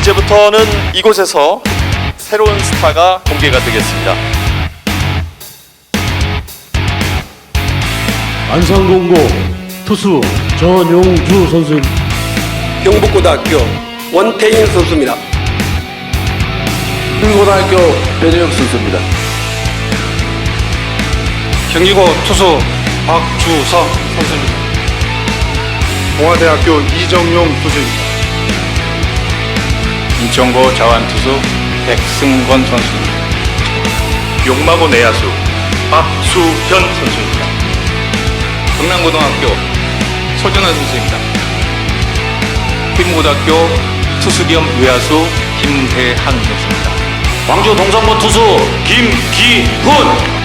오늘부터는 이곳에서 새로운 스타가 공개가 되겠습니다. 안산공고 투수 전용주 선수입니다. 경북고등학교 원태인 선수입니다. 흥고등학교 변희영 선수입니다. 경기고 투수 박주성 선수입니다. 동아대학교 이정용 투수입니다. 인천고 자완투수 백승권 선수입니다. 용마고 내야수 박수현 선수입니다. 경남고등학교 소준환 선수입니다. 휘문고등학교 투수 겸 외야수 김대한 선수입니다. 광주 동산고 투수 김기훈